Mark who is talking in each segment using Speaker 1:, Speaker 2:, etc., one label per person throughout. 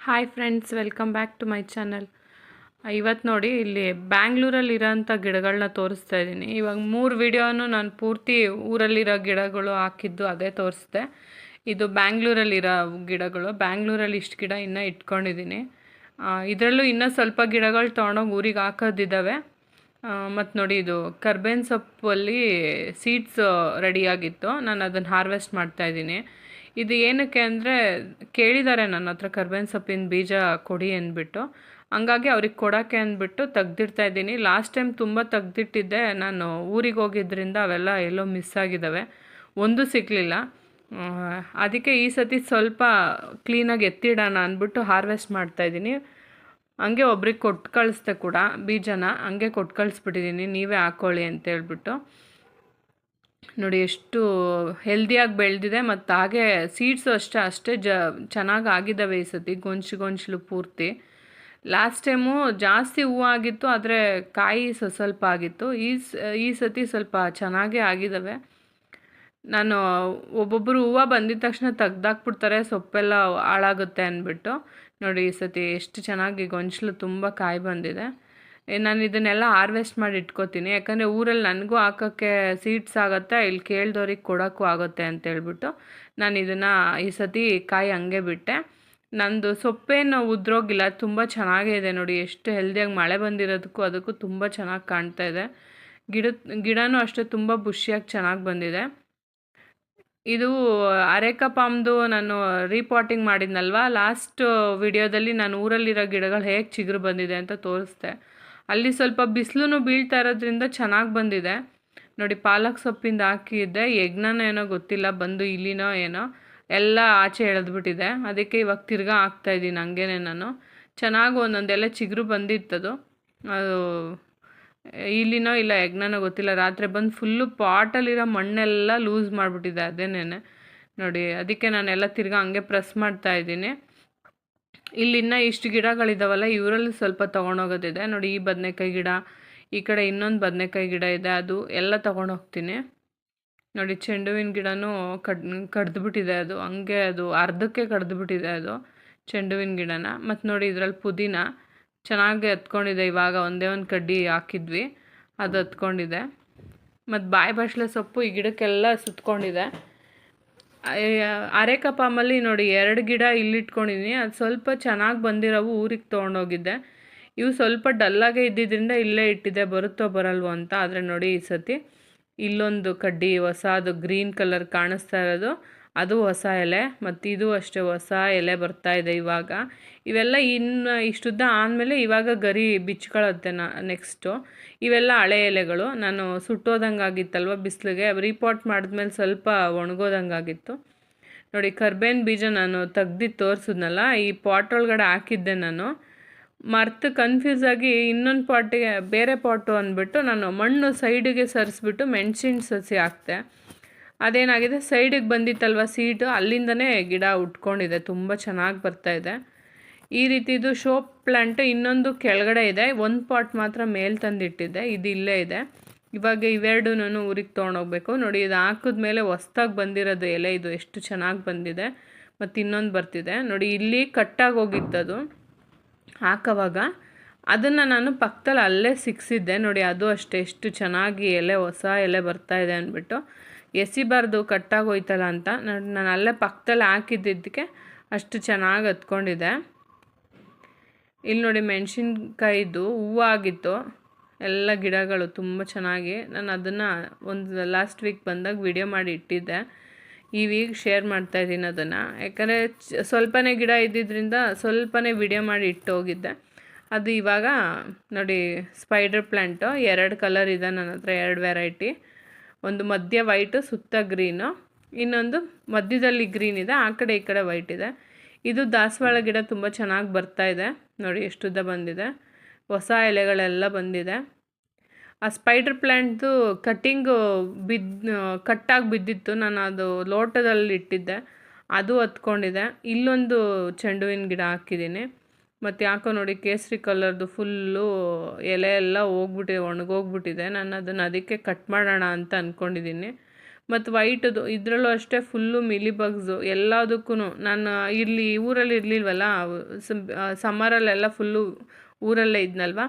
Speaker 1: Hi friends welcome back to my channel ಇವತ್ತು ನೋಡಿ ಇಲ್ಲಿ ಬ್ಯಾಂಗ್ಳೂರಲ್ಲಿ ಇರೋಂಥ ಗಿಡಗಳನ್ನ ತೋರಿಸ್ತಾ ಇದ್ದೀನಿ. ಇವಾಗ ಮೂರು ವಿಡಿಯೋನು ನಾನು ಪೂರ್ತಿ ಊರಲ್ಲಿರೋ ಗಿಡಗಳು ಹಾಕಿದ್ದು ಅದೇ ತೋರಿಸ್ದೆ. ಇದು ಬ್ಯಾಂಗ್ಳೂರಲ್ಲಿರೋ ಗಿಡಗಳು. ಬ್ಯಾಂಗ್ಳೂರಲ್ಲಿ ಇಷ್ಟು ಗಿಡ ಇನ್ನೂ ಇಟ್ಕೊಂಡಿದ್ದೀನಿ. ಇದರಲ್ಲೂ ಇನ್ನೂ ಸ್ವಲ್ಪ ಗಿಡಗಳು ತೊಗೊಂಡೋಗಿ ಊರಿಗೆ ಹಾಕೋದಿದ್ದಾವೆ ಮತ್ತು ನೋಡಿ ಇದು ಕರ್ಬೇನ್ ಸೊಪ್ಪಲ್ಲಿ ಸೀಡ್ಸ್ ರೆಡಿಯಾಗಿತ್ತು ನಾನು ಅದನ್ನು ಹಾರ್ವೆಸ್ಟ್ ಮಾಡ್ತಾಯಿದ್ದೀನಿ ಇದು ಏನಕ್ಕೆ ಅಂದರೆ ಕೇಳಿದ್ದಾರೆ ನನ್ನ ಹತ್ರ ಕರ್ಬೇವಿನ ಸೊಪ್ಪಿನ ಬೀಜ ಕೊಡಿ ಅಂದ್ಬಿಟ್ಟು. ಹಂಗಾಗಿ ಅವ್ರಿಗೆ ಕೊಡೋಕ್ಕೆ ಅಂದ್ಬಿಟ್ಟು ತೆಗ್ದಿಡ್ತಾ ಇದ್ದೀನಿ. ಲಾಸ್ಟ್ ಟೈಮ್ ತುಂಬ ತೆಗ್ದಿಟ್ಟಿದ್ದೆ. ನಾನು ಊರಿಗೆ ಹೋಗಿದ್ದರಿಂದ ಅವೆಲ್ಲ ಎಲ್ಲೋ ಮಿಸ್ ಆಗಿದ್ದಾವೆ. ಒಂದು ಸಿಗಲಿಲ್ಲ. ಅದಕ್ಕೆ ಈ ಸತಿ ಸ್ವಲ್ಪ ಕ್ಲೀನಾಗಿ ಎತ್ತಿಡೋಣ ಅಂದ್ಬಿಟ್ಟು ಹಾರ್ವೆಸ್ಟ್ ಮಾಡ್ತಾಯಿದ್ದೀನಿ ಹಂಗೆ ಒಬ್ರಿಗೆ ಕೊಟ್ಟು ಕಳಿಸ್ದೆ ಕೂಡ, ಬೀಜನ ಹಂಗೆ ಕೊಟ್ಟು ಕಳಿಸ್ಬಿಟ್ಟಿದ್ದೀನಿ. ನೀವೇ ಹಾಕ್ಕೊಳ್ಳಿ ಅಂತೇಳ್ಬಿಟ್ಟು ನೋಡಿ, ಎಷ್ಟು ಹೆಲ್ದಿಯಾಗಿ ಬೆಳೆದಿದೆ ಮತ್ತು ಹಾಗೆ ಸೀಡ್ಸು ಅಷ್ಟೇ ಅಷ್ಟೇ ಜ, ಚೆನ್ನಾಗಿ ಆಗಿದ್ದಾವೆ ಈ ಸತಿ, ಗೊಂಚು ಗೊಂಚಲು ಪೂರ್ತಿ. ಲಾಸ್ಟ್ ಟೈಮು ಜಾಸ್ತಿ ಹೂವು ಆಗಿತ್ತು, ಆದರೆ ಕಾಯಿ ಸ, ಸ್ವಲ್ಪ ಆಗಿತ್ತು. ಈ ಈ ಸತಿ ಸ್ವಲ್ಪ ಚೆನ್ನಾಗೇ ಆಗಿದ್ದಾವೆ ನಾನು ಒಬ್ಬೊಬ್ಬರು ಹೂವು ಬಂದಿದ ತಕ್ಷಣ ತೆಗ್ದಾಕ್ಬಿಡ್ತಾರೆ, ಸೊಪ್ಪೆಲ್ಲ ಹಾಳಾಗುತ್ತೆ ಅಂದ್ಬಿಟ್ಟು. ನೋಡಿ, ಈ ಸತಿ ಎಷ್ಟು ಚೆನ್ನಾಗಿ ಗೊಂಚಲು ತುಂಬ ಕಾಯಿ ಬಂದಿದೆ. ನಾನು ಇದನ್ನೆಲ್ಲ ಹಾರ್ವೆಸ್ಟ್ ಮಾಡಿ ಇಟ್ಕೋತೀನಿ. ಯಾಕಂದರೆ ಊರಲ್ಲಿ ನನಗೂ ಹಾಕೋಕ್ಕೆ ಸೀಡ್ಸ್ ಆಗುತ್ತೆ, ಇಲ್ಲಿ ಕೇಳ್ದವ್ರಿಗೆ ಕೊಡೋಕ್ಕೂ ಆಗುತ್ತೆ ಅಂತೇಳ್ಬಿಟ್ಟು ನಾನು ಇದನ್ನು ಈ ಸತಿ ಕಾಯಿ ಹಂಗೆ ಬಿಟ್ಟೆ. ನಂದು ಸೊಪ್ಪೇನು ಉದ್ರೋಗಿಲ್ಲ, ತುಂಬ ಚೆನ್ನಾಗಿದೆ ನೋಡಿ. ಎಷ್ಟು ಹೆಲ್ದಿಯಾಗಿ ಮಳೆ ಬಂದಿರೋದಕ್ಕೂ ಅದಕ್ಕೂ ತುಂಬ ಚೆನ್ನಾಗಿ ಕಾಣ್ತಾ ಇದೆ. ಗಿಡ, ಗಿಡನೂ ಅಷ್ಟೇ ತುಂಬ ಬುಷಿಯಾಗಿ ಚೆನ್ನಾಗಿ ಬಂದಿದೆ. ಇದು ಅರೇಕ ಪಾಮ್ದು ನಾನು ರೀಪಾಟಿಂಗ್ ಮಾಡಿದ್ನಲ್ವಾ? ಲಾಸ್ಟ್ ವಿಡಿಯೋದಲ್ಲಿ ನಾನು ಊರಲ್ಲಿರೋ ಗಿಡಗಳು ಹೇಗೆ ಚಿಗುರು ಬಂದಿದೆ ಅಂತ ತೋರಿಸ್ದೆ. ಅಲ್ಲಿ ಸ್ವಲ್ಪ ಬಿಸಿಲು ಬೀಳ್ತಾ ಇರೋದ್ರಿಂದ ಚೆನ್ನಾಗಿ ಬಂದಿದೆ. ನೋಡಿ, ಪಾಲಕ್ ಸೊಪ್ಪಿಂದ ಹಾಕಿದ್ದೆ. ಯಜ್ಞನೋ ಏನೋ ಗೊತ್ತಿಲ್ಲ, ಬಂದು ಇಲ್ಲಿನೋ ಏನೋ, ಎಲ್ಲ ಆಚೆ ಎಳೆದ್ಬಿಟ್ಟಿದೆ. ಅದಕ್ಕೆ ಇವಾಗ ತಿರ್ಗಾ ಹಾಕ್ತಾಯಿದ್ದೀನಿ ಹಂಗೇನೆ ನಾನು. ಚೆನ್ನಾಗಿ ಒಂದೊಂದೆಲ್ಲ ಚಿಗುರು ಬಂದಿತ್ತದು. ಅದು, ಇಲ್ಲಿನೋ ಇಲ್ಲ ಯಜ್ಞನೋ ಗೊತ್ತಿಲ್ಲ. ರಾತ್ರಿ ಬಂದು ಫುಲ್ಲು ಪಾಟಲ್ಲಿರೋ ಮಣ್ಣೆಲ್ಲ ಲೂಸ್ ಮಾಡಿಬಿಟ್ಟಿದೆ ಅದೇನೇ ನೋಡಿ, ಅದಕ್ಕೆ ನಾನೆಲ್ಲ ತಿರ್ಗಾ ಹಂಗೆ ಪ್ರೆಸ್ ಮಾಡ್ತಾಯಿದ್ದೀನಿ ಇಲ್ಲಿನ್ನ ಇಷ್ಟು ಗಿಡಗಳಿದ್ದಾವಲ್ಲ ಇವರಲ್ಲಿ ಸ್ವಲ್ಪ ತೊಗೊಂಡೋಗೋದಿದೆ. ನೋಡಿ, ಈ ಬದನೆಕಾಯಿ ಗಿಡ, ಈ ಕಡೆ ಇನ್ನೊಂದು ಬದನೆಕಾಯಿ ಗಿಡ ಇದೆ, ಅದು ಎಲ್ಲ ತೊಗೊಂಡೋಗ್ತೀನಿ. ನೋಡಿ, ಚೆಂಡುವಿನ ಗಿಡನೂ ಕಡ್, ಕಡ್ದುಬಿಟ್ಟಿದೆ ಅದು. ಹಂಗೆ ಅದು ಅರ್ಧಕ್ಕೆ ಕಡ್ದುಬಿಟ್ಟಿದೆ ಅದು, ಚೆಂಡುವಿನ ಗಿಡನ. ಮತ್ತು ನೋಡಿ ಇದರಲ್ಲಿ ಪುದೀನ ಚೆನ್ನಾಗಿ ಹತ್ಕೊಂಡಿದೆ ಇವಾಗ ಒಂದೇ ಒಂದು ಕಡ್ಡಿ ಹಾಕಿದ್ವಿ, ಅದು ಹತ್ಕೊಂಡಿದೆ ಮತ್ತು ಬಾಯಿ ಬಾಶ್ಲೆ ಸೊಪ್ಪು ಈ ಗಿಡಕ್ಕೆಲ್ಲ ಸುತ್ಕೊಂಡಿದೆ. ಅರೆಕಪಾಮಲ್ಲಿ ನೋಡಿ ಎರಡು ಗಿಡ ಇಲ್ಲಿಟ್ಕೊಂಡಿದ್ದೀನಿ. ಅದು ಸ್ವಲ್ಪ ಚೆನ್ನಾಗಿ ಬಂದಿರೋವು ಊರಿಗೆ ತೊಗೊಂಡೋಗಿದ್ದೆ. ಇವು ಸ್ವಲ್ಪ ಡಲ್ಲಾಗೆ ಇದ್ದಿದ್ದರಿಂದ ಇಲ್ಲೇ ಇಟ್ಟಿದ್ದೆ ಬರುತ್ತೋ ಬರಲ್ವೋ ಅಂತ. ಆದರೆ ನೋಡಿ ಈ ಸತಿ ಇಲ್ಲೊಂದು ಕಡ್ಡಿ, ಹೊಸ, ಅದು ಗ್ರೀನ್ ಕಲರ್ ಕಾಣಿಸ್ತಾ ಇರೋದು. ಅದು ಹೊಸ ಎಲೆ. ಮತ್ತು ಇದು ಅಷ್ಟೇ ಹೊಸ ಎಲೆ ಬರ್ತಾ ಇದೆ ಇವಾಗ. ಇವೆಲ್ಲ ಇನ್ನು ಇಷ್ಟುದ್ದ ಆದಮೇಲೆ ಇವಾಗ ಗರಿ ಬಿಚ್ಕೊಳ್ಳುತ್ತೆ ನಾ ನೆಕ್ಸ್ಟು ಇವೆಲ್ಲ ಹಳೆ ಎಲೆಗಳು. ನಾನು ಸುಟ್ಟೋದಂಗೆ ಆಗಿತ್ತಲ್ವ ಬಿಸಿಲಿಗೆ. ರೀಪಾಟ್ ಮಾಡಿದ್ಮೇಲೆ ಸ್ವಲ್ಪ ಒಣಗೋದಂಗಾಗಿತ್ತು. ನೋಡಿ ಕರ್ಬೇವಿನ ಬೀಜ ನಾನು ತೆಗ್ದು ತೋರಿಸಿದ್ನಲ್ಲ, ಈ ಪಾಟ್ ಒಳಗಡೆ ಹಾಕಿದ್ದೆ ನಾನು. ಮರ್ತು ಕನ್ಫ್ಯೂಸ್ ಆಗಿ ಇನ್ನೊಂದು ಪಾಟಿಗೆ ಬೇರೆ ಪಾಟು ಅಂದ್ಬಿಟ್ಟು ನಾನು ಮಣ್ಣು ಸೈಡಿಗೆ ಸರಿಸ್ಬಿಟ್ಟು ಮೆಣಸಿನ ಸಸಿ ಹಾಕ್ತೆ. ಅದೇನಾಗಿದೆ? ಸೈಡಿಗೆ ಬಂದಿತ್ತಲ್ವ ಸೀಟು ಅಲ್ಲಿಂದನೇ ಗಿಡ ಉಟ್ಕೊಂಡಿದೆ. ತುಂಬ ಚೆನ್ನಾಗಿ ಬರ್ತಾಯಿದೆ ಈ ರೀತಿದು ಶೋ ಪ್ಲಾಂಟ್ ಇನ್ನೊಂದು ಕೆಳಗಡೆ ಇದೆ. ಒಂದು ಪಾಟ್ ಮಾತ್ರ ಮೇಲೆ ತಂದಿಟ್ಟಿದ್ದೆ ಇದು ಇಲ್ಲೇ ಇದೆ. ಇವಾಗ ಇವೆರಡೂ ಊರಿಗೆ ತೊಗೊಂಡೋಗ್ಬೇಕು. ನೋಡಿ, ಇದು ಹಾಕಿದ ಮೇಲೆ ಹೊಸ್ದಾಗಿ ಬಂದಿರೋದು ಎಲೆ ಇದು. ಎಷ್ಟು ಚೆನ್ನಾಗಿ ಬಂದಿದೆ. ಮತ್ತು ಇನ್ನೊಂದು ಬರ್ತಿದೆ. ನೋಡಿ, ಇಲ್ಲಿ ಕಟ್ಟಾಗಿ ಹೋಗಿತ್ತದು. ಹಾಕೋವಾಗ ಅದನ್ನು ನಾನು ಪಕ್ಕದಲ್ಲಿ ಅಲ್ಲೇ ಸಿಕ್ಸಿದ್ದೆ. ನೋಡಿ, ಅದು ಅಷ್ಟೇ. ಎಷ್ಟು ಚೆನ್ನಾಗಿ ಎಲೆ, ಹೊಸ ಎಲೆ ಬರ್ತಾ ಇದೆ ಅಂದ್ಬಿಟ್ಟು. ಎಸಿಬಾರ್ದು ಕಟ್ಟಾಗಿ ಹೋಯ್ತಲ್ಲ ಅಂತ. ನಾನು ಅಲ್ಲೇ ಪಕ್ಕದಲ್ಲಿ ಹಾಕಿದ್ದಿದ್ದಕ್ಕೆ ಅಷ್ಟು ಚೆನ್ನಾಗಿ ಹತ್ಕೊಂಡಿದೆ ಇಲ್ಲಿ ನೋಡಿ ಮೆಣಸಿನ್ಕಾಯಿದು ಹೂವು ಆಗಿತ್ತು ಎಲ್ಲ ಗಿಡಗಳು ತುಂಬ ಚೆನ್ನಾಗಿ. ನಾನು ಅದನ್ನು ಒಂದು ಲಾಸ್ಟ್ ವೀಕ್ ಬಂದಾಗ ವಿಡಿಯೋ ಮಾಡಿ ಇಟ್ಟಿದ್ದೆ. ಈ ವೀಕ್ ಶೇರ್ ಮಾಡ್ತಾ ಇದ್ದೀನಿ ಅದನ್ನು. ಯಾಕಂದರೆ ಸ್ವಲ್ಪನೇ ಗಿಡ ಇದ್ದಿದ್ದರಿಂದ ಸ್ವಲ್ಪನೇ ವಿಡಿಯೋ ಮಾಡಿ ಇಟ್ಟು ಹೋಗಿದ್ದೆ. ಅದು ಇವಾಗ ನೋಡಿ ಸ್ಪೈಡರ್ ಪ್ಲ್ಯಾಂಟು ಎರಡು ಕಲರ್ ಇದೆ ನನ್ನ ಹತ್ರ, ಎರಡು ವೆರೈಟಿ ಒಂದು ಮಧ್ಯ ವೈಟು ಸುತ್ತ ಗ್ರೀನು ಇನ್ನೊಂದು ಮಧ್ಯದಲ್ಲಿ ಗ್ರೀನ್ ಇದೆ, ಆ ಕಡೆ ಈ ಕಡೆ ವೈಟ್ ಇದೆ. ಇದು ದಾಸವಾಳ ಗಿಡ ತುಂಬ ಚೆನ್ನಾಗಿ ಬರ್ತಾ ಇದೆ. ನೋಡಿ ಎಷ್ಟುದ್ದ ಬಂದಿದೆ. ಹೊಸ ಎಲೆಗಳೆಲ್ಲ ಬಂದಿದೆ. ಆ ಸ್ಪೈಡರ್ ಪ್ಲ್ಯಾಂಟ್ದು ಕಟ್ಟಿಂಗು ಬಿದ್ದು ಕಟ್ಟಾಗಿ ಬಿದ್ದಿತ್ತು. ನಾನು ಅದು ಲೋಟದಲ್ಲಿ ಇಟ್ಟಿದ್ದೆ. ಅದು ಹತ್ಕೊಂಡಿದೆ. ಇಲ್ಲೊಂದು ಚೆಂಡುವಿನ ಗಿಡ ಹಾಕಿದ್ದೀನಿ. ಮತ್ತು ಯಾಕೋ ನೋಡಿ ಕೇಸರಿ ಕಲರ್ದು ಫುಲ್ಲು ಎಲೆ ಎಲ್ಲ ಹೋಗ್ಬಿಟ್ಟಿದೆ ಒಣಗೋಗ್ಬಿಟ್ಟಿದೆ ನಾನು ಅದನ್ನು ಅದಕ್ಕೆ ಕಟ್ ಮಾಡೋಣ ಅಂತ ಅಂದ್ಕೊಂಡಿದ್ದೀನಿ ಮತ್ತು ವೈಟದು ಇದರಲ್ಲೂ ಅಷ್ಟೇ ಫುಲ್ಲು ಮಿಲಿ ಬಗ್ಸು ಎಲ್ಲದಕ್ಕೂ ನಾನು ಇಲ್ಲಿ ಊರಲ್ಲಿ ಇರಲಿಲ್ವಲ್ಲ ಸಮ್ಮರಲ್ಲೆಲ್ಲ ಫುಲ್ಲು ಊರಲ್ಲೇ ಇದ್ನಲ್ವ?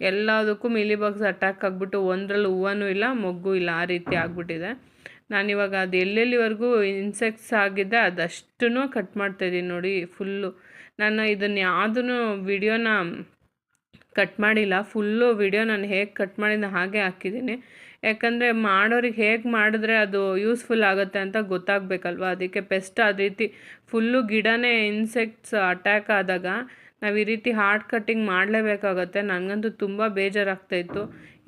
Speaker 1: ಎಲ್ಲದಕ್ಕೂ ಮಿಲಿ ಬಗ್ಸ್ ಅಟ್ಯಾಕ್ ಆಗಿಬಿಟ್ಟು ಒಂದರಲ್ಲಿ ಹೂವನೂ ಇಲ್ಲ, ಮೊಗ್ಗು ಇಲ್ಲ, ಆ ರೀತಿ ಆಗಿಬಿಟ್ಟಿದೆ. ನಾನಿವಾಗ ಅದು ಎಲ್ಲೆಲ್ಲಿವರೆಗೂ ಇನ್ಸೆಕ್ಟ್ಸ್ ಆಗಿದೆ ಅದಷ್ಟೂ ಕಟ್ ಮಾಡ್ತಾಯಿದ್ದೀನಿ ನೋಡಿ ಫುಲ್ಲು ನಾನು ಇದನ್ನು ಯಾವುದೂ ವಿಡಿಯೋನ ಕಟ್ ಮಾಡಿಲ್ಲ ಫುಲ್ಲು ವಿಡಿಯೋ ನಾನು ಹೇಗೆ ಕಟ್ ಮಾಡಿದ ಹಾಗೆ ಹಾಕಿದ್ದೀನಿ. ಯಾಕಂದರೆ ಮಾಡೋರಿಗೆ ಹೇಗೆ ಮಾಡಿದ್ರೆ ಅದು ಯೂಸ್ಫುಲ್ ಆಗುತ್ತೆ ಅಂತ ಗೊತ್ತಾಗಬೇಕಲ್ವ? ಅದಕ್ಕೆ ಪೆಸ್ಟ್ ಅದೇ ರೀತಿ ಫುಲ್ಲು ಗಿಡನೇ ಇನ್ಸೆಕ್ಟ್ಸ್ ಅಟ್ಯಾಕ್ ಆದಾಗ ನಾವು ಈ ರೀತಿ ಹಾರ್ಡ್ ಕಟ್ಟಿಂಗ್ ಮಾಡಲೇಬೇಕಾಗತ್ತೆ. ನನಗಂತೂ ತುಂಬ ಬೇಜಾರಾಗ್ತಾಯಿತ್ತು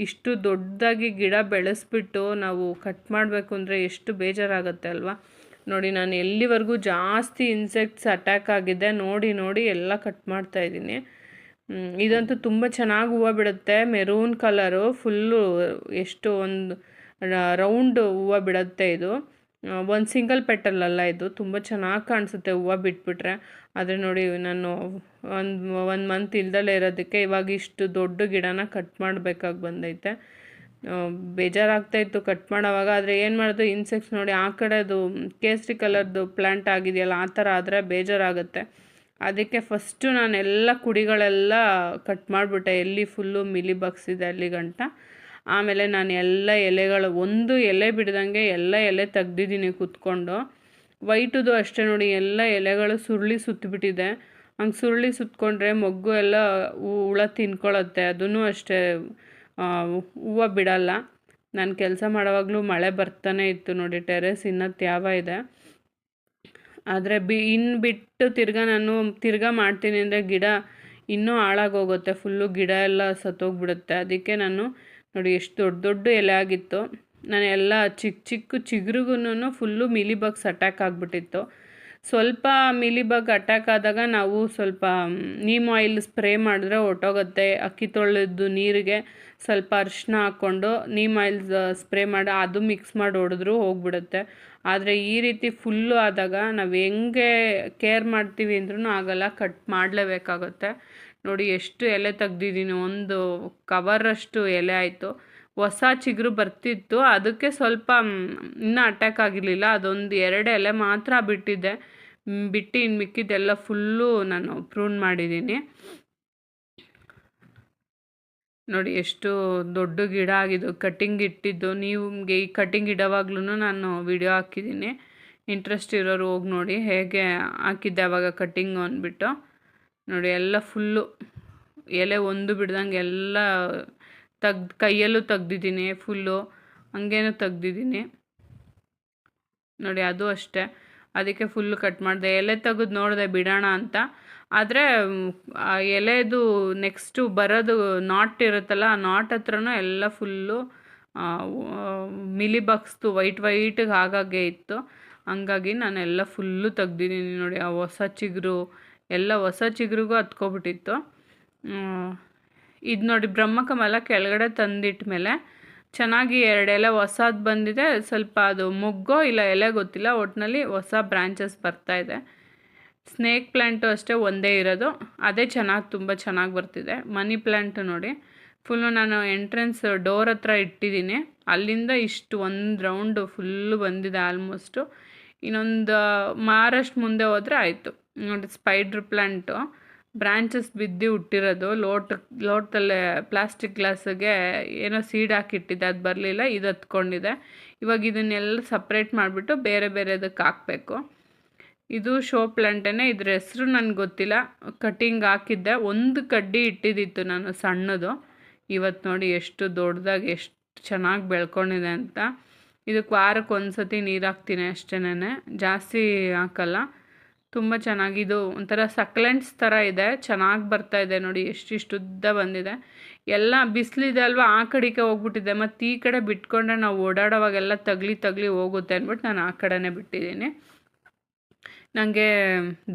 Speaker 1: ಇಷ್ಟು ದೊಡ್ಡದಾಗಿ ಗಿಡ ಬೆಳೆಸ್ಬಿಟ್ಟು ನಾವು ಕಟ್ ಮಾಡಬೇಕು ಅಂದರೆ ಎಷ್ಟು ಬೇಜಾರಾಗುತ್ತೆ ಅಲ್ವಾ? ನೋಡಿ, ನಾನು ಎಲ್ಲಿವರೆಗೂ ಜಾಸ್ತಿ ಇನ್ಸೆಕ್ಟ್ಸ್ ಅಟ್ಯಾಕ್ ಆಗಿದೆ. ನೋಡಿ ನೋಡಿ, ಎಲ್ಲ ಕಟ್ ಮಾಡ್ತಾಯಿದ್ದೀನಿ ಇದಂತೂ ತುಂಬ ಚೆನ್ನಾಗಿ ಹೂವು ಬಿಡುತ್ತೆ. ಮೆರೂನ್ ಕಲರು ಫುಲ್ಲು ಎಷ್ಟು ಒಂದು ರೌಂಡ್ ಹೂವು ಬಿಡುತ್ತೆ ಇದು. ಒಂದು ಸಿಂಗಲ್ ಪೆಟಲಲ್ಲ ಇದು. ತುಂಬ ಚೆನ್ನಾಗಿ ಕಾಣಿಸುತ್ತೆ ಹೂವು ಬಿಟ್ಬಿಟ್ರೆ. ಆದರೆ ನೋಡಿ, ನಾನು ಒಂದು ಒಂದು ಮಂತ್ ಇಲ್ದಲೇ ಇರೋದಕ್ಕೆ ಇವಾಗ ಇಷ್ಟು ದೊಡ್ಡ ಗಿಡನ ಕಟ್ ಮಾಡಬೇಕಾಗಿ ಬಂದೈತೆ. ಬೇಜಾರಾಗ್ತಾಯಿತ್ತು ಕಟ್ ಮಾಡೋವಾಗ. ಆದರೆ ಏನು ಮಾಡೋದು ಇನ್ಸೆಕ್ಟ್ಸ್ ನೋಡಿ, ಆ ಕಡೆದು ಕೇಸರಿ ಕಲರ್ದು ಪ್ಲ್ಯಾಂಟ್ ಆಗಿದೆಯಲ್ಲ, ಆ ಥರ ಆದರೆ ಬೇಜಾರಾಗುತ್ತೆ. ಅದಕ್ಕೆ ಫಸ್ಟು ನಾನು ಎಲ್ಲ ಕುಡಿಗಳೆಲ್ಲ ಕಟ್ ಮಾಡಿಬಿಟ್ಟೆ. ಎಲ್ಲಿ ಫುಲ್ಲು ಮಿಲಿ ಬಗ್ಸ್ ಇದೆ ಅಲ್ಲಿ ಗಂಟ. ಆಮೇಲೆ ನಾನು ಎಲ್ಲ ಎಲೆಗಳು, ಒಂದು ಎಲೆ ಬಿಡ್ದಂಗೆ ಎಲ್ಲ ಎಲೆ ತೆಗ್ದಿದ್ದೀನಿ ಕುತ್ಕೊಂಡು. ವೈಟುದು ಅಷ್ಟೇ ನೋಡಿ ಎಲ್ಲ ಎಲೆಗಳು ಸುರುಳಿ ಸುತ್ತಿಬಿಟ್ಟಿದೆ ಹಂಗೆ ಸುರುಳಿ ಸುತ್ತಕೊಂಡ್ರೆ ಮೊಗ್ಗು ಎಲ್ಲ ಹುಳ ತಿನ್ಕೊಳ್ಳುತ್ತೆ ಅದೂ ಅಷ್ಟೇ ಹೂವು ಬಿಡಲ್ಲ. ನಾನು ಕೆಲಸ ಮಾಡೋವಾಗಲೂ ಮಳೆ ಬರ್ತಾನೆ ಇತ್ತು ನೋಡಿ ಟೆರೆಸ್ ಇನ್ನೂ ತ್ಯಾವ ಇದೆ. ಆದರೆ ಬಿ ಇನ್ನು ಬಿಟ್ಟು ತಿರ್ಗಾ ನಾನು ತಿರ್ಗಾ ಮಾಡ್ತೀನಿ ಅಂದರೆ ಗಿಡ ಇನ್ನೂ ಹಾಳಾಗೋಗುತ್ತೆ. ಫುಲ್ಲು ಗಿಡ ಎಲ್ಲ ಸತ್ತೋಗ್ಬಿಡುತ್ತೆ. ಅದಕ್ಕೆ ನಾನು ನೋಡಿ ಎಷ್ಟು ದೊಡ್ಡ ದೊಡ್ಡ ಎಲೆ ಆಗಿತ್ತು. ನಾನು ಎಲ್ಲ ಚಿಕ್ಕ ಚಿಕ್ಕ ಚಿಗುರಿಗೂ ಫುಲ್ಲು ಮಿಲಿ ಬಗ್ಸ್ ಅಟ್ಯಾಕ್ ಆಗಿಬಿಟ್ಟಿತ್ತು. ಸ್ವಲ್ಪ ಮಿಲಿಬಗ್ ಅಟ್ಯಾಕ್ ಆದಾಗ ನಾವು ಸ್ವಲ್ಪ ನೀಮ್ ಆಯಿಲ್ ಸ್ಪ್ರೇ ಮಾಡಿದ್ರೆ ಹೊಟ್ಟೋಗುತ್ತೆ ಅಕ್ಕಿ ತೊಳೆದು ನೀರಿಗೆ ಸ್ವಲ್ಪ ಅರಿಶಿನ ಹಾಕ್ಕೊಂಡು ನೀಮ್ ಆಯಿಲ್ ಸ್ಪ್ರೇ ಮಾಡಿ ಅದು ಮಿಕ್ಸ್ ಮಾಡಿ ಹೊಡೆದ್ರೂ ಹೋಗ್ಬಿಡುತ್ತೆ. ಆದರೆ ಈ ರೀತಿ ಫುಲ್ಲು ಆದಾಗ ನಾವು ಹೆಂಗೆ ಕೇರ್ ಮಾಡ್ತೀವಿ ಅಂದ್ರೂ ಆಗಲ್ಲ ಕಟ್ ಮಾಡಲೇಬೇಕಾಗುತ್ತೆ. ನೋಡಿ, ಎಷ್ಟು ಎಲೆ ತೆಗ್ದಿದ್ದೀನಿ, ಒಂದು ಕವರಷ್ಟು ಎಲೆ ಆಯಿತು. ಹೊಸ ಚಿಗುರು ಬರ್ತಿತ್ತು. ಅದಕ್ಕೆ ಸ್ವಲ್ಪ ಇನ್ನೂ ಅಟ್ಯಾಕ್ ಆಗಿರಲಿಲ್ಲ. ಅದೊಂದು ಎರಡು ಎಲೆ ಮಾತ್ರ ಬಿಟ್ಟಿದ್ದೆ ಬಿಟ್ಟು ಇನ್ನು ಮಿಕ್ಕಿದ್ದೆಲ್ಲ ಫುಲ್ಲು ನಾನು ಪ್ರೂನ್ ಮಾಡಿದ್ದೀನಿ. ನೋಡಿ, ಎಷ್ಟು ದೊಡ್ಡ ಗಿಡ ಆಗಿದ್ದು ಕಟ್ಟಿಂಗ್ ಇಟ್ಟಿದ್ದು. ನಿಮಗೆ ಈ ಕಟ್ಟಿಂಗ್ ಇಡೋವಾಗ್ಲೂ ನಾನು ವಿಡಿಯೋ ಹಾಕಿದ್ದೀನಿ. ಇಂಟ್ರೆಸ್ಟ್ ಇರೋರು ಹೋಗಿ ನೋಡಿ, ಹೇಗೆ ಹಾಕಿದ್ದೆ ಆವಾಗ ಕಟ್ಟಿಂಗು ಅಂದ್ಬಿಟ್ಟು. ನೋಡಿ, ಎಲ್ಲ ಫುಲ್ಲು ಎಲೆ ಒಂದು ಬಿಡ್ದಂಗೆ ಎಲ್ಲ ತೆಗ್ದು, ಕೈಯಲ್ಲೂ ತೆಗ್ದಿದ್ದೀನಿ ಫುಲ್ಲು ಹಂಗೇನು ತೆಗ್ದಿದ್ದೀನಿ. ನೋಡಿ, ಅದು ಅಷ್ಟೇ. ಅದಕ್ಕೆ ಫುಲ್ಲು ಕಟ್ ಮಾಡಿದೆ. ಎಲೆ ತೆಗೆದು ನೋಡಿದೆ ಬಿಡೋಣ ಅಂತ. ಆದರೆ ಎಲೆದು ನೆಕ್ಸ್ಟು ಬರೋದು ನಾಟ್ ಇರುತ್ತಲ್ಲ, ಆ ನಾಟ್ ಹತ್ರನೂ ಎಲ್ಲ ಫುಲ್ಲು ಮಿಲಿ ಬಾಕ್ಸ್ದು ವೈಟ್ ವೈಟಿಗೆ ಆಗಾಗೆ ಇತ್ತು. ಹಂಗಾಗಿ ನಾನೆಲ್ಲ ಫುಲ್ಲು ತೆಗ್ದಿದ್ದೀನಿ ನೋಡಿ, ಆ ಹೊಸ ಚಿಗುರು. ಎಲ್ಲ ಹೊಸ ಚಿಗುರಿಗೂ ಹತ್ಕೊಬಿಟ್ಟಿತ್ತು. ಇದು ನೋಡಿ ಬ್ರಹ್ಮಕಮಲ ಕೆಳಗಡೆ ತಂದಿಟ್ಟ ಮೇಲೆ ಚೆನ್ನಾಗಿ ಎರಡು ಎಲೆ ಹೊಸದು ಬಂದಿದೆ. ಸ್ವಲ್ಪ ಅದು ಮೊಗ್ಗೋ ಇಲ್ಲ ಎಲೆ ಗೊತ್ತಿಲ್ಲ ಒಟ್ಟಿನಲ್ಲಿ ಹೊಸ ಬ್ರ್ಯಾಂಚಸ್ ಇದೆ. ಸ್ನೇಕ್ ಪ್ಲ್ಯಾಂಟು ಅಷ್ಟೇ ಒಂದೇ ಇರೋದು. ಅದೇ ಚೆನ್ನಾಗಿ, ತುಂಬ ಚೆನ್ನಾಗಿ ಬರ್ತಿದೆ. ಮನಿ ಪ್ಲ್ಯಾಂಟು ನೋಡಿ. ಫುಲ್ಲು ನಾನು ಎಂಟ್ರೆನ್ಸ್ ಡೋರ್ ಹತ್ರ ಇಟ್ಟಿದ್ದೀನಿ. ಅಲ್ಲಿಂದ ಇಷ್ಟು ಒಂದು ರೌಂಡು ಫುಲ್ಲು ಬಂದಿದೆ ಆಲ್ಮೋಸ್ಟು ಇನ್ನೊಂದು ಮಾರಷ್ಟು ಮುಂದೆ ಹೋದರೆ ಆಯಿತು. ನೋಡಿ ಸ್ಪೈಡ್ರ್ ಪ್ಲ್ಯಾಂಟು ಬ್ರ್ಯಾಂಚಸ್ ಬಿದ್ದು ಹುಟ್ಟಿರೋದು. ಲೋಟ ಲೋಟದಲ್ಲೇ ಪ್ಲಾಸ್ಟಿಕ್ ಗ್ಲಾಸ್ಗೆ ಏನೋ ಸೀಡ್ ಹಾಕಿಟ್ಟಿದೆ, ಅದು ಬರಲಿಲ್ಲ, ಇದು ಹತ್ಕೊಂಡಿದೆ. ಇವಾಗ ಇದನ್ನೆಲ್ಲ ಸಪ್ರೇಟ್ ಮಾಡಿಬಿಟ್ಟು ಬೇರೆ ಬೇರೆದಕ್ಕೆ ಹಾಕಬೇಕು. ಇದು ಶೋ ಪ್ಲ್ಯಾಂಟೇ ಇದ್ರ ಹೆಸರು ನನಗೆ ಗೊತ್ತಿಲ್ಲ. ಕಟಿಂಗ್ ಹಾಕಿದ್ದೆ. ಒಂದು ಕಡ್ಡಿ ಇಟ್ಟಿದ್ದಿತ್ತು ನಾನು ಸಣ್ಣದು. ಇವತ್ತು ನೋಡಿ ಎಷ್ಟು ದೊಡ್ಡದಾಗಿ ಎಷ್ಟು ಚೆನ್ನಾಗಿ ಬೆಳ್ಕೊಂಡಿದೆ ಅಂತ. ಇದಕ್ಕೆ ವಾರಕ್ಕೆ ಒಂದು ಸತಿ ನೀರು ಹಾಕ್ತೀನಿ ಅಷ್ಟೇನೆ ಜಾಸ್ತಿ ಹಾಕಲ್ಲ. ತುಂಬ ಚೆನ್ನಾಗಿದು ಒಂಥರ ಸಕ್ಲೆಂಟ್ಸ್ ಥರ ಇದೆ. ಚೆನ್ನಾಗಿ ಬರ್ತಾ ಇದೆ ನೋಡಿ ಎಷ್ಟಿಷ್ಟು ಉದ್ದ ಬಂದಿದೆ. ಎಲ್ಲ ಬಿಸಿಲಿದೆ ಅಲ್ವಾ, ಆ ಕಡೆಗೆ ಹೋಗ್ಬಿಟ್ಟಿದೆ. ಮತ್ತು ಈ ಕಡೆ ಬಿಟ್ಕೊಂಡ್ರೆ ನಾವು ಓಡಾಡೋವಾಗೆಲ್ಲ ತಗ್ಲಿ ತಗ್ಲಿ ಹೋಗುತ್ತೆ ಅಂದ್ಬಿಟ್ಟು ನಾನು ಆ ಕಡೆನೇ ಬಿಟ್ಟಿದ್ದೀನಿ. ನನಗೆ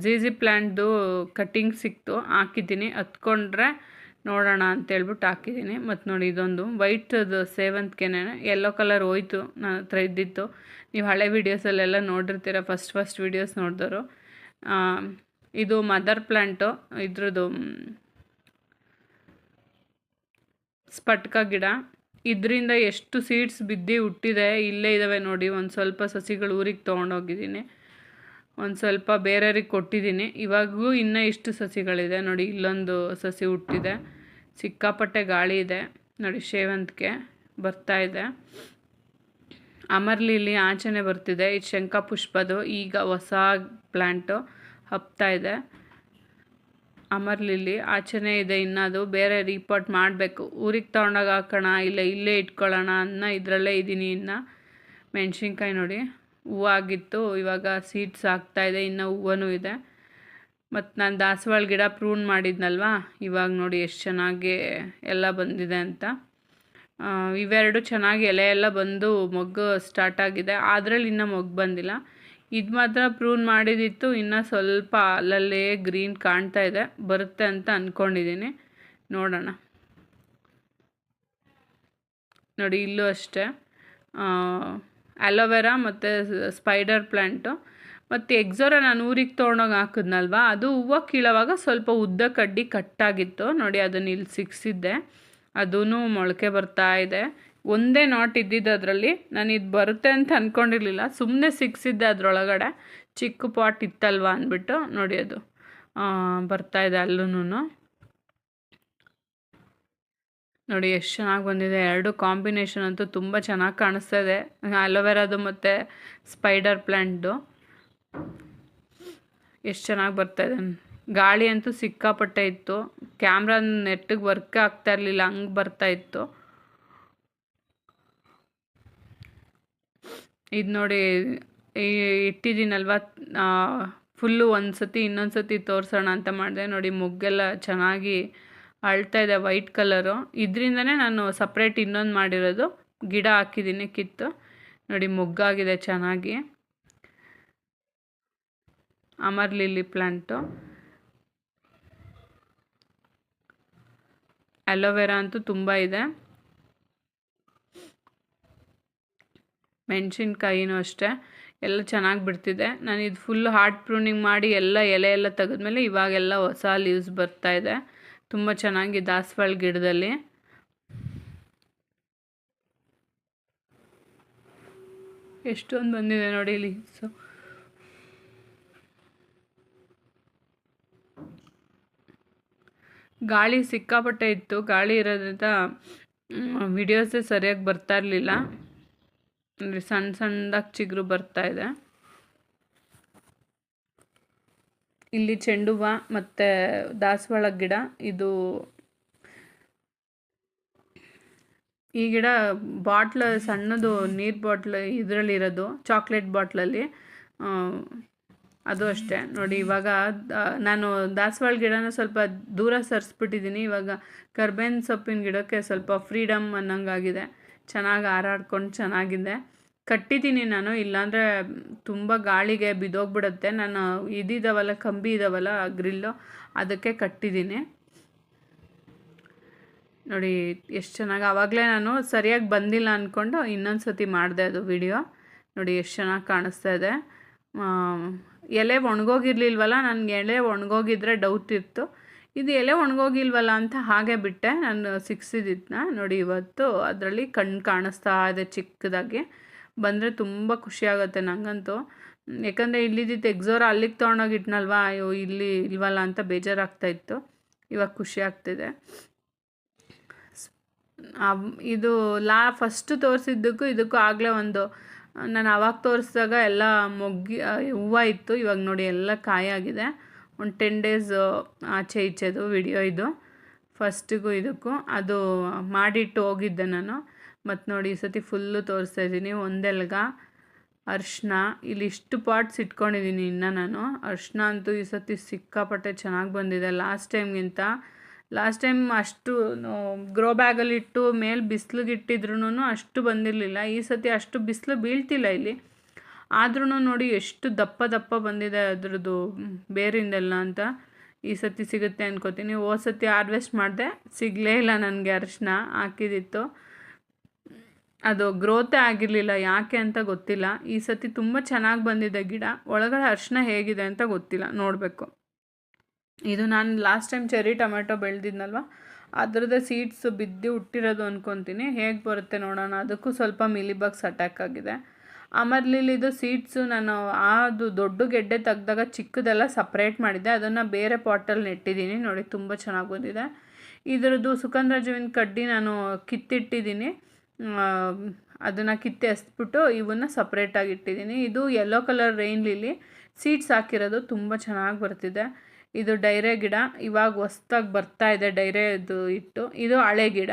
Speaker 1: ಜಿ ಜಿ ಪ್ಲ್ಯಾಂಟ್ದು ಕಟ್ಟಿಂಗ್ ಸಿಕ್ತು, ಹಾಕಿದ್ದೀನಿ. ಹತ್ಕೊಂಡ್ರೆ ನೋಡೋಣ ಅಂತೇಳ್ಬಿಟ್ಟು ಹಾಕಿದ್ದೀನಿ. ಮತ್ತು ನೋಡಿ ಇದೊಂದು ವೈಟದು ಸೇವಂತಿಗೆನೇ ಎಲ್ಲೋ ಕಲರ್ ಹೋಯ್ತು. ನನ್ನ ಹತ್ರ ಇದ್ದಿತ್ತು. ನೀವು ಹಳೆ ವೀಡಿಯೋಸಲ್ಲೆಲ್ಲ ನೋಡಿರ್ತೀರ ಫಸ್ಟ್ ಫಸ್ಟ್ ವೀಡಿಯೋಸ್ ನೋಡಿದವರು. ಇದು ಮದರ್ ಪ್ಲ್ಯಾಂಟು ಇದ್ರದ್ದು ಸ್ಪಟ್ಕ ಗಿಡ. ಇದರಿಂದ ಎಷ್ಟು ಸೀಡ್ಸ್ ಬಿದ್ದು ಹುಟ್ಟಿದೆ, ಇಲ್ಲೇ ಇದ್ದಾವೆ ನೋಡಿ. ಒಂದು ಸ್ವಲ್ಪ ಸಸಿಗಳು ಊರಿಗೆ ತೊಗೊಂಡೋಗಿದ್ದೀನಿ. ಒಂದು ಸ್ವಲ್ಪ ಬೇರೆಯವ್ರಿಗೆ ಕೊಟ್ಟಿದ್ದೀನಿ. ಇವಾಗೂ ಇನ್ನೂ ಇಷ್ಟು ಸಸಿಗಳಿದೆ ನೋಡಿ. ಇಲ್ಲೊಂದು ಸಸಿ ಹುಟ್ಟಿದೆ. ಸಿಕ್ಕಾಪಟ್ಟೆ ಗಾಳಿ ಇದೆ ನೋಡಿ ಸೇವಂತಿಗೆ ಬರ್ತಾ ಇದೆ. ಅಮರ್ಲಿಲಿ ಆಚೆನೆ ಬರ್ತಿದೆ. ಇದು ಶಂಖಪುಷ್ಪದು ಈಗ ಹೊಸ ಪ್ಲ್ಯಾಂಟು ಹಪ್ತಾ ಇದೆ. ಅಮರ್ಲಿಲಿ ಆಚೆನೇ ಇದೆ. ಇನ್ನು ಅದು ಬೇರೆ ರೀಪಾಟ್ ಮಾಡಬೇಕು. ಊರಿಗೆ ತೊಗೊಂಡೋಗಿ ಹಾಕೋಣ, ಇಲ್ಲ ಇಲ್ಲೇ ಇಟ್ಕೊಳ್ಳೋಣ ಅನ್ನೋ ಇದರಲ್ಲೇ ಇದ್ದೀನಿ ಇನ್ನು ಮೆಣಸಿನ್ಕಾಯಿ ನೋಡಿ ಹೂವಾಗಿತ್ತು ಇವಾಗ ಸೀಡ್ಸ್ ಆಗ್ತಾಯಿದೆ ಇನ್ನು ಹೂವನೂ ಇದೆ. ಮತ್ತು ನಾನು ದಾಸವಾಳ ಗಿಡ ಪ್ರೂನ್ ಮಾಡಿದ್ನಲ್ವಾ? ಇವಾಗ ನೋಡಿ ಎಷ್ಟು ಚೆನ್ನಾಗಿ ಎಲ್ಲ ಬಂದಿದೆ ಅಂತ. ಇವೆರಡು ಚೆನ್ನಾಗಿ ಎಲೆ ಎಲ್ಲ ಬಂದು ಮೊಗ್ಗು ಸ್ಟಾರ್ಟ್ ಆಗಿದೆ. ಅದರಲ್ಲಿ ಇನ್ನೂ ಮೊಗ್ಗು ಬಂದಿಲ್ಲ. ಇದು ಮಾತ್ರ ಪ್ರೂನ್ ಮಾಡಿದಿತ್ತು. ಇನ್ನೂ ಸ್ವಲ್ಪ ಅಲ್ಲಲ್ಲೇ ಗ್ರೀನ್ ಕಾಣ್ತಾ ಇದೆ. ಬರುತ್ತೆ ಅಂತ ಅಂದ್ಕೊಂಡಿದ್ದೀನಿ ನೋಡೋಣ. ನೋಡಿ, ಇಲ್ಲೂ ಅಷ್ಟೇ. ಅಲೋವೆರಾ ಮತ್ತು ಸ್ಪೈಡರ್ ಪ್ಲ್ಯಾಂಟು ಮತ್ತು ಎಕ್ಸೋರ ನಾನು ಊರಿಗೆ ತೊಗೊಂಡೋಗಿ ಹಾಕಿದ್ನಲ್ವಾ? ಅದು ಹೂವು ಕೀಳೋವಾಗ ಸ್ವಲ್ಪ ಉದ್ದ ಕಡ್ಡಿ ಕಟ್ಟಾಗಿತ್ತು ನೋಡಿ ಅದನ್ನು ಇಲ್ಲಿ ಸಿಕ್ಸಿದ್ದೆ. ಅದೂ ಮೊಳಕೆ ಬರ್ತಾ ಇದೆ. ಒಂದೇ ನಾಟ್ ಇದ್ದಿದ್ದು ಅದರಲ್ಲಿ ನಾನು ಇದು ಬರುತ್ತೆ ಅಂತ ಅಂದ್ಕೊಂಡಿರಲಿಲ್ಲ ಸುಮ್ಮನೆ ಸಿಕ್ಸಿದ್ದೆ ಅದರೊಳಗಡೆ. ಚಿಕ್ಕ ಪಾಟ್ ಇತ್ತಲ್ವ ಅಂದ್ಬಿಟ್ಟು ನೋಡಿ ಅದು ಬರ್ತಾ ಇದೆ ಅಲ್ಲೂ ನೋಡಿ ಎಷ್ಟು ಚೆನ್ನಾಗಿ ಬಂದಿದೆ. ಎರಡು ಕಾಂಬಿನೇಷನ್ ಅಂತೂ ತುಂಬ ಚೆನ್ನಾಗಿ ಕಾಣಿಸ್ತಾ ಇದೆ. ಅಲೋವೆರಾದು ಮತ್ತು ಸ್ಪೈಡರ್ ಪ್ಲ್ಯಾಂಟ್ದು ಎಷ್ಟು ಚೆನ್ನಾಗಿ ಬರ್ತಾ ಇದೆ. ಗಾಳಿ ಅಂತೂ ಸಿಕ್ಕಾಪಟ್ಟೆ ಇತ್ತು. ಕ್ಯಾಮ್ರಾ ನೆಟ್ಟಿಗೆ ವರ್ಕ್ ಆಗ್ತಾ ಇರಲಿಲ್ಲ, ಹಂಗೆ ಬರ್ತಾ ಇತ್ತು. ಇದು ನೋಡಿ ಇಟ್ಟಿದ್ದೀನಲ್ವ ಫುಲ್ಲು ಒಂದು ಸತಿ ಇನ್ನೊಂದು ಸತಿ ತೋರಿಸೋಣ ಅಂತ ಮಾಡಿದೆ. ನೋಡಿ, ಮೊಗ್ಗೆಲ್ಲ ಚೆನ್ನಾಗಿ ಅಳ್ತಾ ಇದೆ ವೈಟ್ ಕಲರು. ಇದರಿಂದನೇ ನಾನು ಸಪ್ರೇಟ್ ಇನ್ನೊಂದು ಮಾಡಿರೋದು. ಗಿಡ ಹಾಕಿದ್ದೀನಿ ಕಿತ್ತು. ನೋಡಿ, ಮೊಗ್ಗಾಗಿದೆ ಚೆನ್ನಾಗಿ. ಅಮರ್ ಲಿಲ್ಲಿ ಪ್ಲ್ಯಾಂಟು ಅಲೋವೆರಾ ಅಂತೂ ತುಂಬ ಇದೆ. ಮೆಣಸಿನ್ಕಾಯಿನೂ ಅಷ್ಟೇ. ಎಲ್ಲ ಚೆನ್ನಾಗಿ ಬಿಡ್ತಿದೆ. ನಾನು ಇದು ಫುಲ್ ಹಾರ್ಟ್ ಪ್ರೂನಿಂಗ್ ಮಾಡಿ ಎಲ್ಲ ಎಲೆ ಎಲ್ಲ ತೆಗೆದ್ಮೇಲೆ ಇವಾಗೆಲ್ಲ ಹೊಸ ಲೀವ್ಸ್ ಬರ್ತಾ ಇದೆ. ತುಂಬ ಚೆನ್ನಾಗಿ ದಾಸವಾಳ ಗಿಡದಲ್ಲಿ. ಎಷ್ಟೊಂದು ಬಂದಿದೆ ನೋಡಿ ಲೀವ್ಸು ಗಾಳಿ ಸಿಕ್ಕಾಪಟ್ಟೆ ಇತ್ತು. ಗಾಳಿ ಇರೋದ್ರಿಂದ ವಿಡಿಯೋಸೇ ಸರಿಯಾಗಿ ಬರ್ತಾ ಇರಲಿಲ್ಲ. ಅಂದರೆ ಸಣ್ಣ ಸಣ್ಣದಾಗಿ ಚಿಗುರು ಬರ್ತಾ ಇದೆ. ಇಲ್ಲಿ ಚೆಂಡು ಹೂವು ಮತ್ತು ದಾಸವಾಳ ಗಿಡ, ಇದು ಈ ಗಿಡ ಬಾಟ್ಲ ಸಣ್ಣದು ನೀರು ಬಾಟ್ಲ್ ಇದರಲ್ಲಿರೋದು ಚಾಕ್ಲೇಟ್ ಬಾಟ್ಲಲ್ಲಿ. ಅದು ಅಷ್ಟೇ. ನೋಡಿ, ಇವಾಗ ನಾನು ದಾಸವಾಳ ಗಿಡನ ಸ್ವಲ್ಪ ದೂರ ಸರಿಸ್ಬಿಟ್ಟಿದ್ದೀನಿ. ಇವಾಗ ಕರ್ಬೇವಿನ ಸೊಪ್ಪಿನ ಗಿಡಕ್ಕೆ ಸ್ವಲ್ಪ ಫ್ರೀಡಮ್ ಅನ್ನಂಗಾಗಿದೆ. ಚೆನ್ನಾಗಿ ಹಾರಾಡ್ಕೊಂಡು ಚೆನ್ನಾಗಿದೆ. ಕಟ್ಟಿದ್ದೀನಿ ನಾನು. ಇಲ್ಲಾಂದರೆ ತುಂಬ ಗಾಳಿಗೆ ಬಿದ್ದೋಗ್ಬಿಡುತ್ತೆ. ನಾನು ಇದಿದ್ದಾವಲ್ಲ ಕಂಬಿ ಇದ್ದಾವಲ್ಲ ಗ್ರಿಲ್ಲು, ಅದಕ್ಕೆ ಕಟ್ಟಿದ್ದೀನಿ. ನೋಡಿ, ಎಷ್ಟು ಚೆನ್ನಾಗಿ ಆವಾಗಲೇ ನಾನು ಸರಿಯಾಗಿ ಬಂದಿಲ್ಲ ಅಂದ್ಕೊಂಡು ಇನ್ನೊಂದು ಸತಿ ಮಾಡಿದೆ ಅದು ವಿಡಿಯೋ. ನೋಡಿ, ಎಷ್ಟು ಚೆನ್ನಾಗಿ ಕಾಣಿಸ್ತಾ ಇದೆ. ಎಲೆ ಒಣಗೋಗಿರ್ಲಿಲ್ವಲ್ಲ, ನನಗೆ ಎಲೆ ಒಣಗೋಗಿದ್ರೆ ಡೌಟ್ ಇತ್ತು. ಇದು ಎಲೆ ಒಣಗೋಗಿಲ್ವಲ್ಲ ಅಂತ ಹಾಗೆ ಬಿಟ್ಟೆ. ನಾನು ಸಿಕ್ಸಿದ್ದನ್ನ ನೋಡಿ ಇವತ್ತು, ಅದರಲ್ಲಿ ಕಣ್ಣು ಕಾಣಿಸ್ತಾ ಇದೆ ಚಿಕ್ಕದಾಗಿ. ಬಂದರೆ ತುಂಬ ಖುಷಿ ಆಗುತ್ತೆ ನನಗಂತೂ ಯಾಕಂದರೆ ಇಲ್ಲಿದ್ದಿದ್ದು ಎಕ್ಸೋರ ಅಲ್ಲಿಗೆ ತೊಗೊಂಡೋಗಿಟ್ನಲ್ವಾ, ಅಯ್ಯೋ, ಇಲ್ಲಿ ಇಲ್ವಲ್ಲ ಅಂತ ಬೇಜಾರಾಗ್ತಾ ಇತ್ತು. ಇವಾಗ ಖುಷಿ ಆಗ್ತಿದೆ. ಇದು ಲಾ ಫಸ್ಟ್ ತೋರಿಸಿದ್ದಕ್ಕೂ ಇದಕ್ಕೂ ಆಗಲೇ ಒಂದು ನಾನು ಆವಾಗ ತೋರಿಸಿದಾಗ ಎಲ್ಲ ಮೊಗ್ಗಿ ಹೂವು ಇತ್ತು. ಇವಾಗ ನೋಡಿ ಎಲ್ಲ ಕಾಯಾಗಿದೆ. ಒಂದು ಟೆನ್ ಡೇಸ್ ಆಚೆ ಈಚೆದು ವಿಡಿಯೋ ಇದು. ಫಸ್ಟಿಗೂ ಇದಕ್ಕೂ. ಅದು ಮಾಡಿಟ್ಟು ಹೋಗಿದ್ದೆ ನಾನು. ಮತ್ತು ನೋಡಿ ಈ ಸತಿ ಫುಲ್ಲು ತೋರಿಸ್ತಾ ಇದ್ದೀನಿ. ಒಂದೆಲ್ಗ ಅರ್ಶಿನ ಇಲ್ಲಿ ಇಷ್ಟು ಪಾಟ್ಸ್ ಇಟ್ಕೊಂಡಿದ್ದೀನಿ ಇನ್ನು ನಾನು. ಅರ್ಶಿನ ಅಂತೂ ಈ ಸತಿ ಸಿಕ್ಕಾಪಟ್ಟೆ ಚೆನ್ನಾಗಿ ಬಂದಿದೆ. ಲಾಸ್ಟ್ ಟೈಮ್ಗಿಂತ ಲಾಸ್ಟ್ ಟೈಮ್ ಅಷ್ಟು ಗ್ರೋ ಬ್ಯಾಗಲ್ಲಿ ಇಟ್ಟು ಮೇಲೆ ಬಿಸಿಲಿಗೆ ಇಟ್ಟಿದ್ರೂ ಅಷ್ಟು ಬಂದಿರಲಿಲ್ಲ. ಈ ಸತಿ ಅಷ್ಟು ಬಿಸಿಲು ಬೀಳ್ತಿಲ್ಲ ಇಲ್ಲಿ. ಆದ್ರೂ ನೋಡಿ ಎಷ್ಟು ದಪ್ಪ ದಪ್ಪ ಬಂದಿದೆ ಅದ್ರದ್ದು ಬೇರಿಂದೆಲ್ಲ ಅಂತ. ಈ ಸತಿ ಸಿಗುತ್ತೆ ಅನ್ಕೋತೀನಿ. ಓ ಸತಿ ಹಾರ್ವೆಸ್ಟ್ ಮಾಡಿದೆ, ಸಿಗಲೇ ಇಲ್ಲ ನನಗೆ ಅರಿಶಿನ ಹಾಕಿದಿತ್ತು. ಅದು ಗ್ರೋತೇ ಆಗಿರಲಿಲ್ಲ, ಯಾಕೆ ಅಂತ ಗೊತ್ತಿಲ್ಲ. ಈ ಸತಿ ತುಂಬ ಚೆನ್ನಾಗಿ ಬಂದಿದೆ ಗಿಡ. ಒಳಗಡೆ ಅರಿಶಿನ ಹೇಗಿದೆ ಅಂತ ಗೊತ್ತಿಲ್ಲ, ನೋಡಬೇಕು. ಇದು ನಾನು ಲಾಸ್ಟ್ ಟೈಮ್ ಚೆರಿ ಟೊಮೆಟೊ ಬೆಳೆದಿದ್ನಲ್ವ? ಅದರದ್ದೇ ಸೀಡ್ಸ್ ಬಿದ್ದು ಹುಟ್ಟಿರೋದು ಅಂದ್ಕೊತೀನಿ ಹೇಗೆ ಬರುತ್ತೆ ನೋಡೋಣ. ಅದಕ್ಕೂ ಸ್ವಲ್ಪ ಮಿಲಿಬಗ್ಸ್ ಅಟ್ಯಾಕ್ ಆಗಿದೆ. ಆಮೇಲೆ ಇದು ಸೀಡ್ಸು ನಾನು ಅದು ದೊಡ್ಡ ಗೆಡ್ಡೆ ತೆಗ್ದಾಗ ಚಿಕ್ಕದೆಲ್ಲ ಸಪ್ರೇಟ್ ಮಾಡಿದ್ದೆ. ಅದನ್ನು ಬೇರೆ ಪಾಟಲ್ಲಿ ನೆಟ್ಟಿದ್ದೀನಿ. ನೋಡಿ, ತುಂಬ ಚೆನ್ನಾಗಿ ಬಂದಿದೆ. ಇದರದ್ದು ಸುಕಂದ್ರಾಜುವಿನ ಕಡ್ಡಿ ನಾನು ಕಿತ್ತಿಟ್ಟಿದ್ದೀನಿ. ಅದನ್ನು ಕಿತ್ತಿ ಎಸ್ಬಿಟ್ಟು ಇವನ್ನ ಸಪ್ರೇಟಾಗಿ ಇಟ್ಟಿದ್ದೀನಿ. ಇದು yellow colour rain lily seeds ಹಾಕಿರೋದು ತುಂಬ ಚೆನ್ನಾಗಿ ಬರ್ತಿದೆ. ಇದು ಡೈರೆ ಗಿಡ, ಇವಾಗ ಹೊಸ್ದಾಗಿ ಬರ್ತಾ ಇದೆ ಡೈರೆದು ಇಟ್ಟು ಇದು ಹಳೆ ಗಿಡ.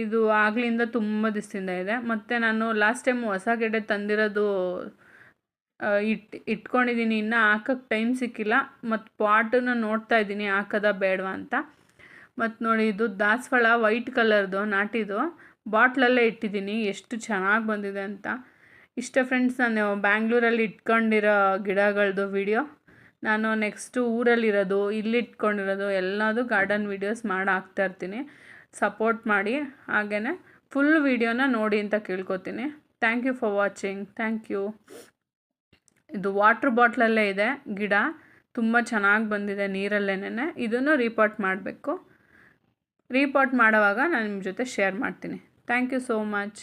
Speaker 1: ಇದು ಆಗಲಿಂದ ತುಂಬ ದಿವಸದಿಂದ ಇದೆ. ಮತ್ತು ನಾನು ಲಾಸ್ಟ್ ಟೈಮ್ ಹೊಸ ಗಿಡ ತಂದಿರೋದು ಇಟ್ಟು ಇಟ್ಕೊಂಡಿದ್ದೀನಿ ಇನ್ನೂ ಹಾಕೋಕ್ಕೆ ಟೈಮ್ ಸಿಕ್ಕಿಲ್ಲ. ಮತ್ತು ಪಾಟನ್ನು ನೋಡ್ತಾ ಇದ್ದೀನಿ ಹಾಕೋದ ಬೇಡವಾ ಅಂತ. ಮತ್ತು ನೋಡಿ, ಇದು ದಾಸವಾಳ ವೈಟ್ ಕಲರ್ದು ನಾಟಿದು. ಬಾಟ್ಲಲ್ಲೇ ಇಟ್ಟಿದ್ದೀನಿ ಎಷ್ಟು ಚೆನ್ನಾಗಿ ಬಂದಿದೆ ಅಂತ. ಇಷ್ಟ ಫ್ರೆಂಡ್ಸ್ ನಾನು ಬ್ಯಾಂಗ್ಳೂರಲ್ಲಿ ಇಟ್ಕೊಂಡಿರೋ ಗಿಡಗಳದ್ದು ವಿಡಿಯೋ ನಾನು ನೆಕ್ಸ್ಟು ಊರಲ್ಲಿರೋದು ಇಲ್ಲಿ ಇಟ್ಕೊಂಡಿರೋದು ಎಲ್ಲದು ಗಾರ್ಡನ್ ವೀಡಿಯೋಸ್ ಮಾಡಿ ಹಾಕ್ತಾಯಿರ್ತೀನಿ ಸಪೋರ್ಟ್ ಮಾಡಿ ಹಾಗೆಯೇ ಫುಲ್ ವೀಡಿಯೋನ ನೋಡಿ ಅಂತ ಕೇಳ್ಕೊತೀನಿ. Thank you for watching thank you ಇದು ವಾಟ್ರ್ ಬಾಟ್ಲಲ್ಲೇ ಇದೆ, ಗಿಡ. ತುಂಬ ಚೆನ್ನಾಗಿ ಬಂದಿದೆ ನೀರಲ್ಲೇನೆ ಇದನ್ನು ರೀಪಾಟ್ ಮಾಡಬೇಕು. ರೀಪಾಟ್ ಮಾಡೋವಾಗ ನಾನು ನಿಮ್ಮ ಜೊತೆ ಶೇರ್ ಮಾಡ್ತೀನಿ. Thank you so much